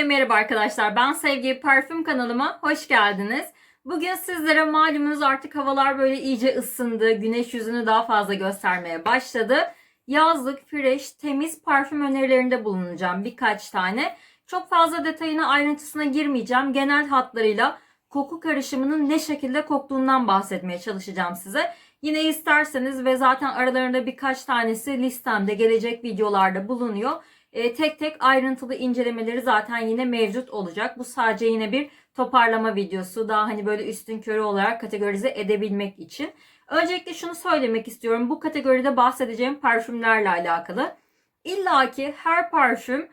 Herkese merhaba arkadaşlar. Ben Sevgi Parfüm kanalıma hoş geldiniz. Bugün sizlere malumunuz artık havalar böyle iyice ısındı. Güneş yüzünü daha fazla göstermeye başladı. Yazlık, fresh, temiz parfüm önerilerinde bulunacağım birkaç tane. Çok fazla detayına ayrıntısına girmeyeceğim. Genel hatlarıyla koku karışımının ne şekilde koktuğundan bahsetmeye çalışacağım size. Yine isterseniz ve zaten aralarında birkaç tanesi listemde gelecek videolarda bulunuyor. E, tek tek ayrıntılı incelemeleri zaten yine mevcut olacak. Bu sadece yine bir toparlama videosu. Daha hani böyle üstün körü olarak kategorize edebilmek için. Öncelikle şunu söylemek istiyorum. Bu kategoride bahsedeceğim parfümlerle alakalı. İlla ki her parfüm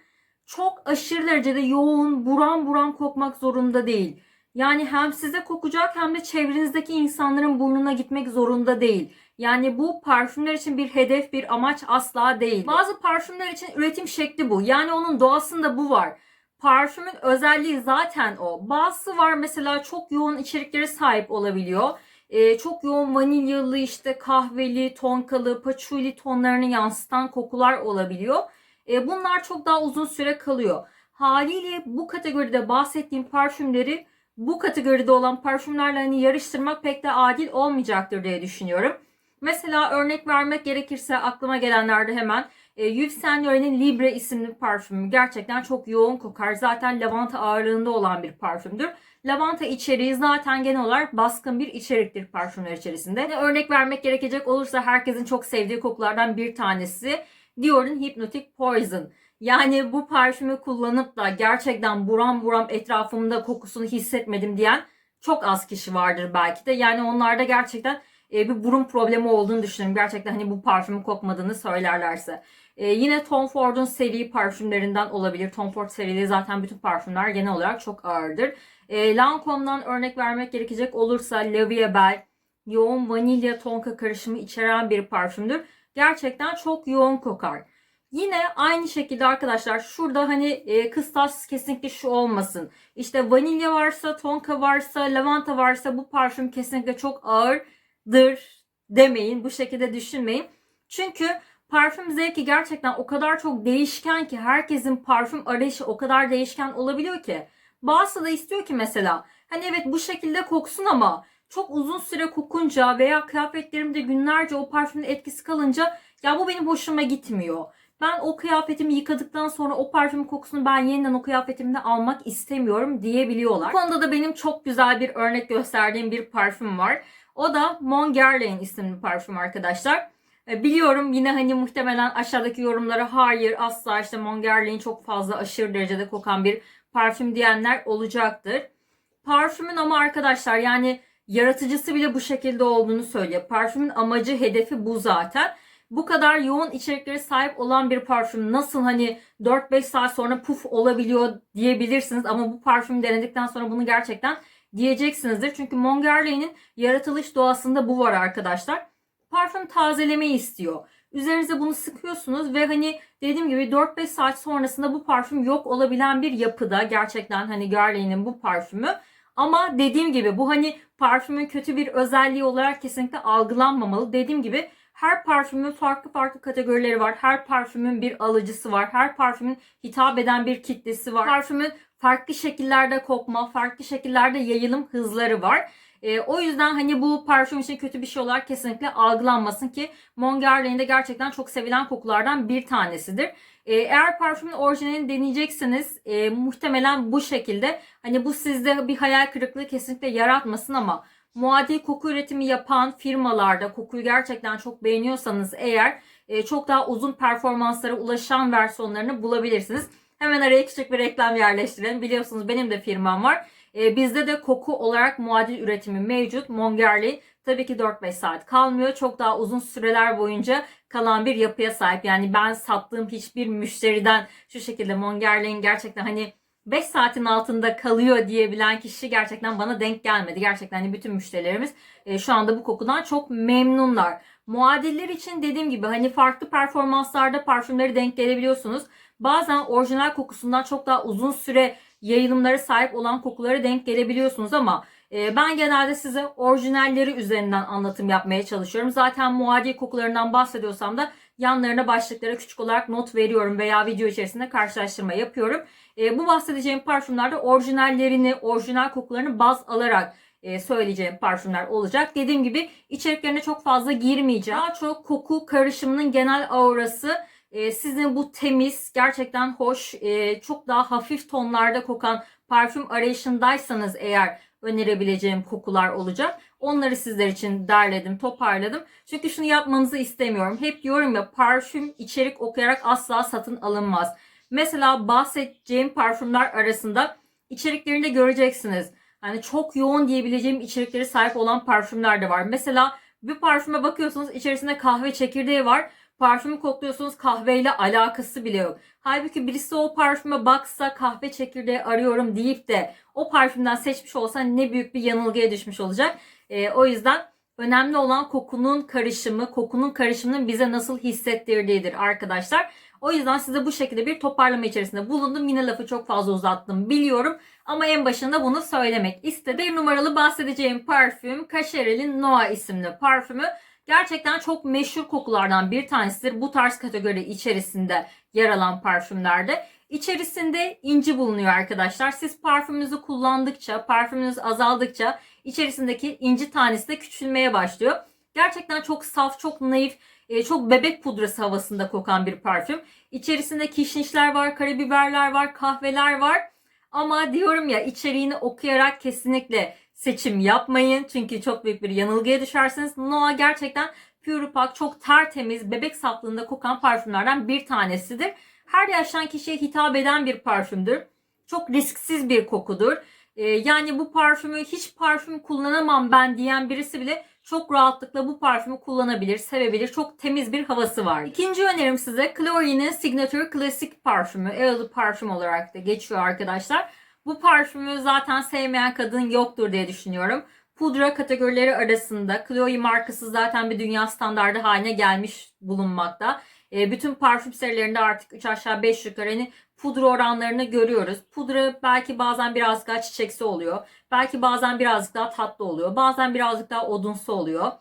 çok aşırı derecede yoğun, buram buram kokmak zorunda değil. Yani hem size kokacak hem de çevrenizdeki insanların burnuna gitmek zorunda değil. Yani bu parfümler için bir hedef, bir amaç asla değil. Bazı parfümler için üretim şekli bu. Yani onun doğasında bu var. Parfümün özelliği zaten o. Bazısı var mesela çok yoğun içeriklere sahip olabiliyor. Ee, çok yoğun vanilyalı işte kahveli, tonkalı, paçuli tonlarını yansıtan kokular olabiliyor. Ee, bunlar çok daha uzun süre kalıyor. Haliyle bu kategoride bahsettiğim parfümleri bu kategoride olan parfümlerle hani yarıştırmak pek de adil olmayacaktır diye düşünüyorum. Mesela örnek vermek gerekirse aklıma gelenlerde hemen e, Yves Saint Laurent'in Libre isimli parfümü gerçekten çok yoğun kokar. Zaten lavanta ağırlığında olan bir parfümdür. Lavanta içeriği zaten genel olarak baskın bir içeriktir parfümler içerisinde. Örnek vermek gerekecek olursa herkesin çok sevdiği kokulardan bir tanesi Dior'un Hypnotic Poison. Yani bu parfümü kullanıp da gerçekten buram buram etrafımda kokusunu hissetmedim diyen çok az kişi vardır belki de. Yani onlarda gerçekten e, bir burun problemi olduğunu düşünüyorum. Gerçekten hani bu parfümü kokmadığını söylerlerse. E, yine Tom Ford'un seri parfümlerinden olabilir. Tom Ford serili zaten bütün parfümler genel olarak çok ağırdır. E, Lancome'dan örnek vermek gerekecek olursa La Vie Belle yoğun vanilya tonka karışımı içeren bir parfümdür. Gerçekten çok yoğun kokar. Yine aynı şekilde arkadaşlar şurada hani e, kıstas kesinlikle şu olmasın. İşte vanilya varsa, tonka varsa, lavanta varsa bu parfüm kesinlikle çok ağırdır demeyin. Bu şekilde düşünmeyin. Çünkü parfüm zevki gerçekten o kadar çok değişken ki herkesin parfüm arayışı o kadar değişken olabiliyor ki. Bazısı da istiyor ki mesela hani evet bu şekilde koksun ama çok uzun süre kokunca veya kıyafetlerimde günlerce o parfümün etkisi kalınca ya bu benim hoşuma gitmiyor. Ben o kıyafetimi yıkadıktan sonra o parfüm kokusunu ben yeniden o kıyafetimde almak istemiyorum diyebiliyorlar. Bu konuda da benim çok güzel bir örnek gösterdiğim bir parfüm var. O da Mon Guerlain isimli parfüm arkadaşlar. E, biliyorum yine hani muhtemelen aşağıdaki yorumlara hayır asla işte Mon Guerlain çok fazla aşırı derecede kokan bir parfüm diyenler olacaktır. Parfümün ama arkadaşlar yani yaratıcısı bile bu şekilde olduğunu söylüyor. Parfümün amacı, hedefi bu zaten bu kadar yoğun içeriklere sahip olan bir parfüm nasıl hani 4-5 saat sonra puf olabiliyor diyebilirsiniz ama bu parfüm denedikten sonra bunu gerçekten diyeceksinizdir. Çünkü Mongerlain'in yaratılış doğasında bu var arkadaşlar. Parfüm tazelemeyi istiyor. Üzerinize bunu sıkıyorsunuz ve hani dediğim gibi 4-5 saat sonrasında bu parfüm yok olabilen bir yapıda gerçekten hani Guerlain'in bu parfümü. Ama dediğim gibi bu hani parfümün kötü bir özelliği olarak kesinlikle algılanmamalı. Dediğim gibi her parfümün farklı farklı kategorileri var. Her parfümün bir alıcısı var. Her parfümün hitap eden bir kitlesi var. Parfümün farklı şekillerde kokma, farklı şekillerde yayılım hızları var. E, o yüzden hani bu parfüm için kötü bir şey olarak kesinlikle algılanmasın ki Mon Guerlain de gerçekten çok sevilen kokulardan bir tanesidir. E, eğer parfümün orijinalini deneyeceksiniz e, muhtemelen bu şekilde. Hani bu sizde bir hayal kırıklığı kesinlikle yaratmasın ama muadil koku üretimi yapan firmalarda kokuyu gerçekten çok beğeniyorsanız eğer e, çok daha uzun performanslara ulaşan versiyonlarını bulabilirsiniz. Hemen araya küçük bir reklam yerleştirelim. Biliyorsunuz benim de firmam var. E, bizde de koku olarak muadil üretimi mevcut. Mongerli tabii ki 4-5 saat kalmıyor. Çok daha uzun süreler boyunca kalan bir yapıya sahip. Yani ben sattığım hiçbir müşteriden şu şekilde Mongerli'nin gerçekten hani 5 saatin altında kalıyor diyebilen kişi gerçekten bana denk gelmedi. Gerçekten hani bütün müşterilerimiz e, şu anda bu kokudan çok memnunlar. Muadiller için dediğim gibi hani farklı performanslarda parfümleri denk gelebiliyorsunuz. Bazen orijinal kokusundan çok daha uzun süre yayılımları sahip olan kokuları denk gelebiliyorsunuz ama e, ben genelde size orijinalleri üzerinden anlatım yapmaya çalışıyorum. Zaten muadil kokularından bahsediyorsam da yanlarına başlıklara küçük olarak not veriyorum veya video içerisinde karşılaştırma yapıyorum. E, bu bahsedeceğim parfümlerde orijinallerini, orijinal kokularını baz alarak e, söyleyeceğim parfümler olacak. Dediğim gibi içeriklerine çok fazla girmeyeceğim. Daha çok koku karışımının genel aurası e, sizin bu temiz, gerçekten hoş, e, çok daha hafif tonlarda kokan parfüm arayışındaysanız eğer önerebileceğim kokular olacak. Onları sizler için derledim, toparladım. Çünkü şunu yapmanızı istemiyorum. Hep diyorum ya parfüm içerik okuyarak asla satın alınmaz. Mesela bahsedeceğim parfümler arasında içeriklerinde göreceksiniz. Hani çok yoğun diyebileceğim içerikleri sahip olan parfümler de var. Mesela bir parfüme bakıyorsunuz içerisinde kahve çekirdeği var. Parfümü kokluyorsunuz kahveyle alakası bile yok. Halbuki birisi o parfüme baksa kahve çekirdeği arıyorum deyip de o parfümden seçmiş olsa ne büyük bir yanılgıya düşmüş olacak. Ee, o yüzden önemli olan kokunun karışımı, kokunun karışımının bize nasıl hissettirdiğidir arkadaşlar. O yüzden size bu şekilde bir toparlama içerisinde bulundum. Yine lafı çok fazla uzattım biliyorum. Ama en başında bunu söylemek istedim. Bir numaralı bahsedeceğim parfüm Cacherel'in Noa isimli parfümü. Gerçekten çok meşhur kokulardan bir tanesidir. Bu tarz kategori içerisinde yer alan parfümlerde. İçerisinde inci bulunuyor arkadaşlar. Siz parfümünüzü kullandıkça, parfümünüz azaldıkça içerisindeki inci tanesi de küçülmeye başlıyor. Gerçekten çok saf, çok naif, e, çok bebek pudrası havasında kokan bir parfüm. İçerisinde kişnişler var, karabiberler var, kahveler var. Ama diyorum ya içeriğini okuyarak kesinlikle seçim yapmayın. Çünkü çok büyük bir yanılgıya düşersiniz. Noa gerçekten Pure Pak çok tertemiz, bebek saflığında kokan parfümlerden bir tanesidir. Her yaştan kişiye hitap eden bir parfümdür. Çok risksiz bir kokudur. Ee, yani bu parfümü hiç parfüm kullanamam ben diyen birisi bile çok rahatlıkla bu parfümü kullanabilir, sevebilir. Çok temiz bir havası var. İkinci önerim size Chloe'nin Signature Classic parfümü. Eau parfüm olarak da geçiyor arkadaşlar. Bu parfümü zaten sevmeyen kadın yoktur diye düşünüyorum. Pudra kategorileri arasında Chloe markası zaten bir dünya standardı haline gelmiş bulunmakta. E, bütün parfüm serilerinde artık 3 aşağı 5 yukarı hani pudra oranlarını görüyoruz. Pudra belki bazen biraz daha çiçeksi oluyor. Belki bazen birazcık daha tatlı oluyor. Bazen birazcık daha odunsu oluyor.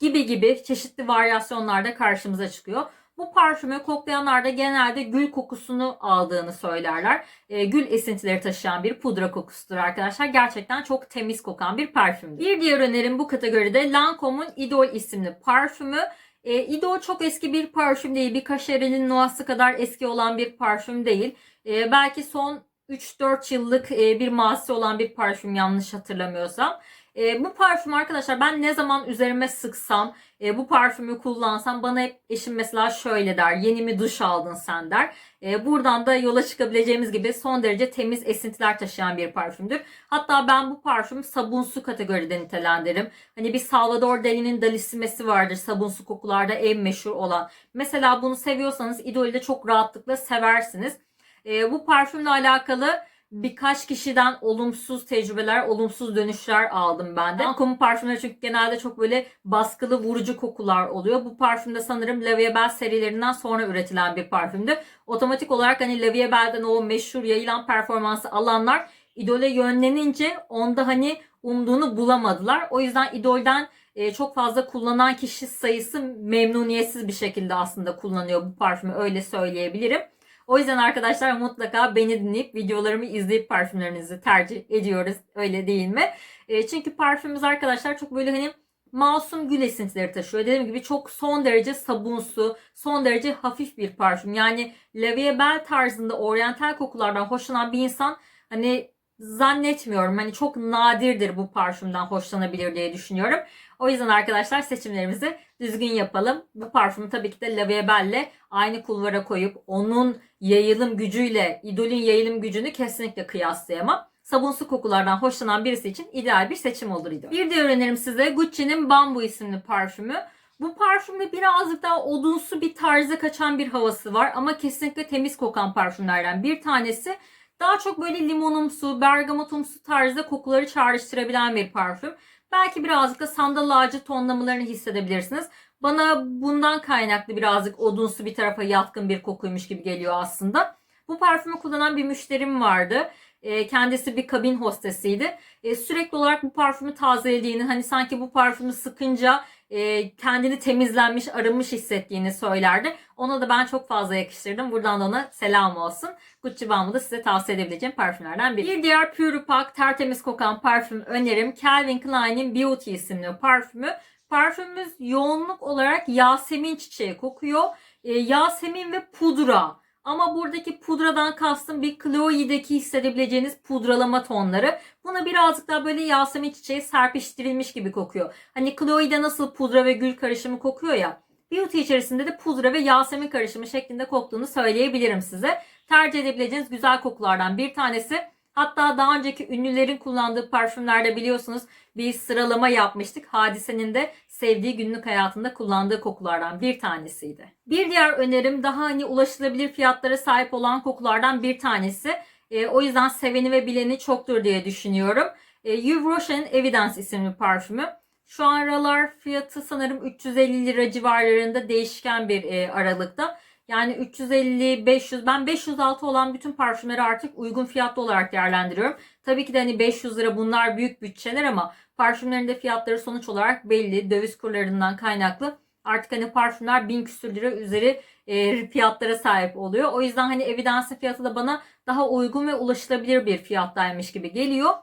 Gibi gibi çeşitli varyasyonlarda karşımıza çıkıyor. Bu parfümü koklayanlar da genelde gül kokusunu aldığını söylerler. E, gül esintileri taşıyan bir pudra kokusudur arkadaşlar. Gerçekten çok temiz kokan bir parfümdür. Bir diğer önerim bu kategoride Lancome'un Idol isimli parfümü. E, Idol çok eski bir parfüm değil. Bir Cacherel'in Noah'sı kadar eski olan bir parfüm değil. E, belki son 3-4 yıllık e, bir mazisi olan bir parfüm yanlış hatırlamıyorsam. E, bu parfüm arkadaşlar ben ne zaman üzerime sıksam e, bu parfümü kullansam bana hep eşim mesela şöyle der. Yeni mi duş aldın sen der. E, buradan da yola çıkabileceğimiz gibi son derece temiz esintiler taşıyan bir parfümdür. Hatta ben bu parfüm sabunsu kategoride nitelendiririm. Hani bir Salvador Dali'nin dalisimesi vardır sabunsu kokularda en meşhur olan. Mesela bunu seviyorsanız idolde çok rahatlıkla seversiniz. E, bu parfümle alakalı birkaç kişiden olumsuz tecrübeler, olumsuz dönüşler aldım ben de. Lancome parfümleri çünkü genelde çok böyle baskılı, vurucu kokular oluyor. Bu parfüm de sanırım La Vie Belle serilerinden sonra üretilen bir parfümdü. Otomatik olarak hani La Vie Belle'den o meşhur yayılan performansı alanlar idole yönlenince onda hani umduğunu bulamadılar. O yüzden idolden e, çok fazla kullanan kişi sayısı memnuniyetsiz bir şekilde aslında kullanıyor bu parfümü öyle söyleyebilirim. O yüzden arkadaşlar mutlaka beni dinleyip videolarımı izleyip parfümlerinizi tercih ediyoruz. Öyle değil mi? E, çünkü parfümümüz arkadaşlar çok böyle hani masum gül esintileri taşıyor. Dediğim gibi çok son derece sabunsu, son derece hafif bir parfüm. Yani La Vie Belle tarzında oryantal kokulardan hoşlanan bir insan hani zannetmiyorum. Hani çok nadirdir bu parfümden hoşlanabilir diye düşünüyorum. O yüzden arkadaşlar seçimlerimizi düzgün yapalım. Bu parfümü tabii ki de La Vie Belle'le aynı kulvara koyup onun yayılım gücüyle idolün yayılım gücünü kesinlikle kıyaslayamam. Sabunsu kokulardan hoşlanan birisi için ideal bir seçim olur idol. Bir diğer önerim size Gucci'nin Bamboo isimli parfümü. Bu parfümde birazcık daha odunsu bir tarza kaçan bir havası var ama kesinlikle temiz kokan parfümlerden bir tanesi. Daha çok böyle limonumsu, bergamotumsu tarzda kokuları çağrıştırabilen bir parfüm. Belki birazcık da sandal ağacı tonlamalarını hissedebilirsiniz. Bana bundan kaynaklı birazcık odunsu bir tarafa yatkın bir kokuymuş gibi geliyor aslında. Bu parfümü kullanan bir müşterim vardı. E, kendisi bir kabin hostesiydi. E, sürekli olarak bu parfümü tazelediğini, hani sanki bu parfümü sıkınca e, kendini temizlenmiş, arınmış hissettiğini söylerdi. Ona da ben çok fazla yakıştırdım. Buradan da ona selam olsun. Gucci Balm'ı da size tavsiye edebileceğim parfümlerden biri. Bir diğer Pure Pak tertemiz kokan parfüm önerim Calvin Klein'in Beauty isimli parfümü. Parfümümüz yoğunluk olarak Yasemin çiçeği kokuyor. E, Yasemin ve pudra. Ama buradaki pudradan kastım bir Chloe'deki hissedebileceğiniz pudralama tonları. Buna birazcık daha böyle Yasemin çiçeği serpiştirilmiş gibi kokuyor. Hani Chloe'de nasıl pudra ve gül karışımı kokuyor ya. Beauty içerisinde de pudra ve Yasemin karışımı şeklinde koktuğunu söyleyebilirim size. Tercih edebileceğiniz güzel kokulardan bir tanesi. Hatta daha önceki ünlülerin kullandığı parfümlerde biliyorsunuz bir sıralama yapmıştık. Hadisenin de sevdiği günlük hayatında kullandığı kokulardan bir tanesiydi. Bir diğer önerim daha hani ulaşılabilir fiyatlara sahip olan kokulardan bir tanesi. E, o yüzden seveni ve bileni çoktur diye düşünüyorum. E, Yves Rocher'in Evidence isimli parfümü. Şu an aralar fiyatı sanırım 350 lira civarlarında değişken bir e, aralıkta. Yani 350-500 ben 506 olan bütün parfümleri artık uygun fiyatlı olarak değerlendiriyorum. Tabii ki de hani 500 lira bunlar büyük bütçeler ama parfümlerin de fiyatları sonuç olarak belli. Döviz kurlarından kaynaklı. Artık hani parfümler 1000 küsür lira üzeri e, fiyatlara sahip oluyor. O yüzden hani Evidence'ın fiyatı da bana daha uygun ve ulaşılabilir bir fiyattaymış gibi geliyor.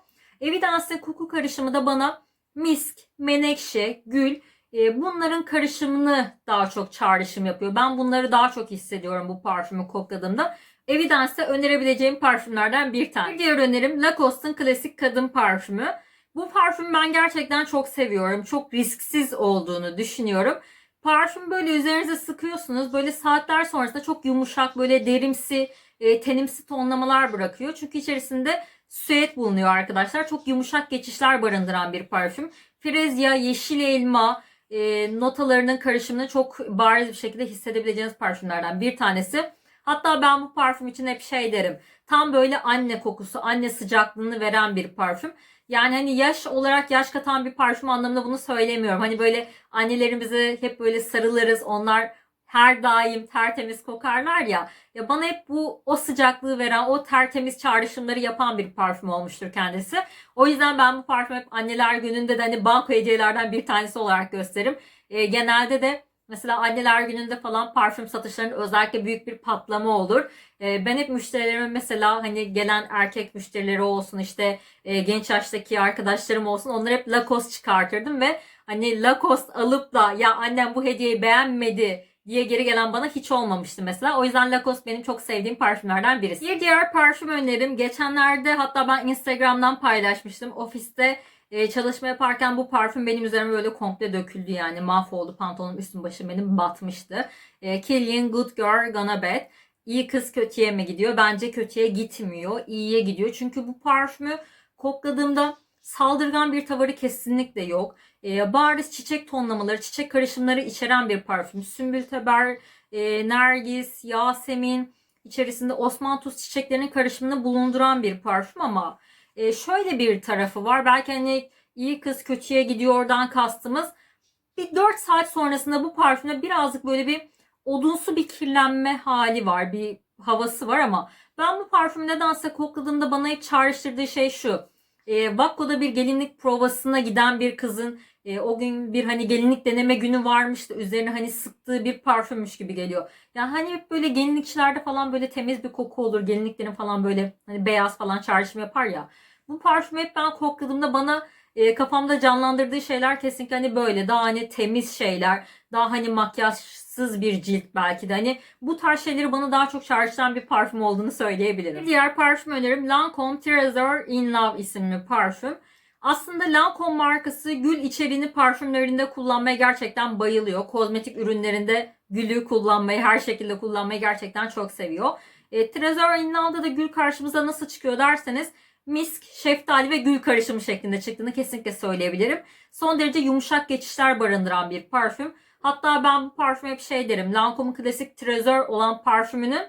Evidence'ın koku karışımı da bana misk, menekşe, gül e, bunların karışımını daha çok çağrışım yapıyor. Ben bunları daha çok hissediyorum bu parfümü kokladığımda. Evidence'e önerebileceğim parfümlerden bir tane. Bir diğer önerim Lacoste'un klasik kadın parfümü. Bu parfümü ben gerçekten çok seviyorum. Çok risksiz olduğunu düşünüyorum. Parfüm böyle üzerinize sıkıyorsunuz. Böyle saatler sonrasında çok yumuşak böyle derimsi, e, tenimsi tonlamalar bırakıyor. Çünkü içerisinde süet bulunuyor arkadaşlar. Çok yumuşak geçişler barındıran bir parfüm. Frezya, yeşil elma, e, notalarının karışımını çok bariz bir şekilde hissedebileceğiniz parfümlerden bir tanesi. Hatta ben bu parfüm için hep şey derim. Tam böyle anne kokusu, anne sıcaklığını veren bir parfüm. Yani hani yaş olarak yaş katan bir parfüm anlamında bunu söylemiyorum. Hani böyle annelerimize hep böyle sarılırız. Onlar her daim tertemiz kokarlar ya. Ya bana hep bu o sıcaklığı veren, o tertemiz çağrışımları yapan bir parfüm olmuştur kendisi. O yüzden ben bu parfüm hep anneler gününde de hani banko hediyelerden bir tanesi olarak gösteririm. E, genelde de Mesela anneler gününde falan parfüm satışlarının özellikle büyük bir patlama olur. E, ben hep müşterilerime mesela hani gelen erkek müşterileri olsun işte e, genç yaştaki arkadaşlarım olsun onları hep Lacoste çıkartırdım ve hani Lacoste alıp da ya annem bu hediyeyi beğenmedi diye geri gelen bana hiç olmamıştı mesela. O yüzden Lacoste benim çok sevdiğim parfümlerden birisi. Bir diğer parfüm önerim geçenlerde hatta ben Instagram'dan paylaşmıştım. Ofiste e, çalışma yaparken bu parfüm benim üzerime böyle komple döküldü yani mahvoldu. Pantolonum üstüm başım benim batmıştı. E, Killian Good Girl Gonna Bad. İyi kız kötüye mi gidiyor? Bence kötüye gitmiyor. İyiye gidiyor. Çünkü bu parfümü kokladığımda saldırgan bir tavırı kesinlikle yok. E, bariz çiçek tonlamaları, çiçek karışımları içeren bir parfüm. Sümbül teber, e, nergis, yasemin içerisinde Osman tuz çiçeklerinin karışımını bulunduran bir parfüm ama e, şöyle bir tarafı var. Belki hani iyi kız kötüye gidiyordan kastımız bir 4 saat sonrasında bu parfümde birazcık böyle bir odunsu bir kirlenme hali var. Bir havası var ama ben bu parfümü nedense kokladığımda bana hep çağrıştırdığı şey şu. E, Vakko'da bir gelinlik provasına giden bir kızın e, o gün bir hani gelinlik deneme günü varmış da üzerine hani sıktığı bir parfümmüş gibi geliyor. Yani hani hep böyle gelinlikçilerde falan böyle temiz bir koku olur. Gelinliklerin falan böyle hani beyaz falan çağrışım yapar ya. Bu parfümü hep ben kokladığımda bana e, kafamda canlandırdığı şeyler kesinlikle hani böyle daha hani temiz şeyler, daha hani makyajsız bir cilt belki de hani bu tarz şeyleri bana daha çok çağrıştıran bir parfüm olduğunu söyleyebilirim. Diğer parfüm önerim Lancome Treasure in Love isimli parfüm. Aslında Lancome markası gül içeriğini parfümlerinde kullanmaya gerçekten bayılıyor. Kozmetik ürünlerinde gülü kullanmayı, her şekilde kullanmayı gerçekten çok seviyor. E, Treasure in Love'da da gül karşımıza nasıl çıkıyor derseniz misk, şeftali ve gül karışımı şeklinde çıktığını kesinlikle söyleyebilirim. Son derece yumuşak geçişler barındıran bir parfüm. Hatta ben bu parfüme hep şey derim. Lancome'un klasik Trésor olan parfümünün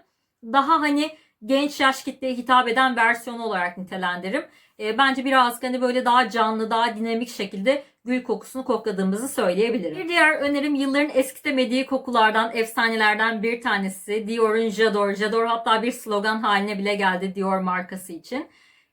daha hani genç yaş kitleye hitap eden versiyonu olarak nitelendiririm. E, bence biraz hani böyle daha canlı, daha dinamik şekilde gül kokusunu kokladığımızı söyleyebilirim. Bir diğer önerim yılların eskitemediği kokulardan, efsanelerden bir tanesi Dior'un J'adore. J'adore hatta bir slogan haline bile geldi Dior markası için.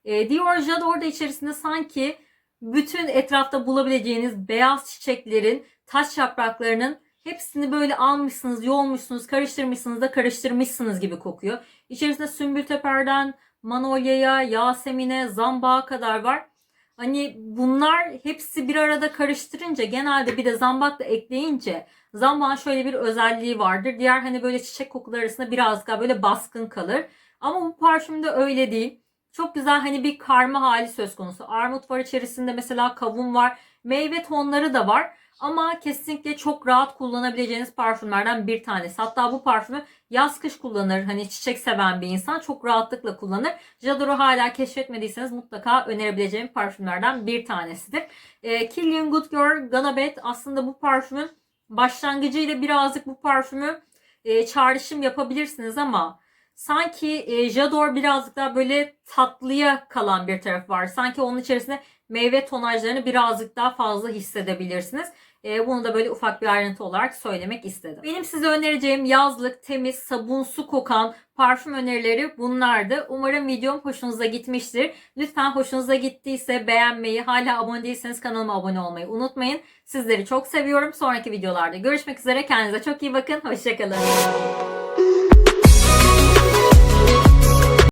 E, Dior J'ador da içerisinde sanki bütün etrafta bulabileceğiniz beyaz çiçeklerin, taş yapraklarının hepsini böyle almışsınız, yoğurmuşsunuz, karıştırmışsınız da karıştırmışsınız gibi kokuyor. İçerisinde sümbül teperden manolyaya, yasemine, zambağa kadar var. Hani bunlar hepsi bir arada karıştırınca genelde bir de zambak da ekleyince zambağın şöyle bir özelliği vardır. Diğer hani böyle çiçek kokuları arasında biraz daha böyle baskın kalır. Ama bu parfümde öyle değil. Çok güzel hani bir karma hali söz konusu. Armut var içerisinde mesela kavun var. Meyve tonları da var. Ama kesinlikle çok rahat kullanabileceğiniz parfümlerden bir tanesi. Hatta bu parfümü yaz kış kullanır. Hani çiçek seven bir insan çok rahatlıkla kullanır. J'ador'u hala keşfetmediyseniz mutlaka önerebileceğim parfümlerden bir tanesidir. E, Killian Good Girl Ganabet aslında bu parfümün başlangıcıyla birazcık bu parfümü e, çağrışım yapabilirsiniz ama sanki e, J'ador birazcık daha böyle tatlıya kalan bir tarafı var. Sanki onun içerisinde meyve tonajlarını birazcık daha fazla hissedebilirsiniz. E, bunu da böyle ufak bir ayrıntı olarak söylemek istedim. Benim size önereceğim yazlık, temiz, sabunsu kokan parfüm önerileri bunlardı. Umarım videom hoşunuza gitmiştir. Lütfen hoşunuza gittiyse beğenmeyi, hala abone değilseniz kanalıma abone olmayı unutmayın. Sizleri çok seviyorum. Sonraki videolarda görüşmek üzere. Kendinize çok iyi bakın. Hoşçakalın.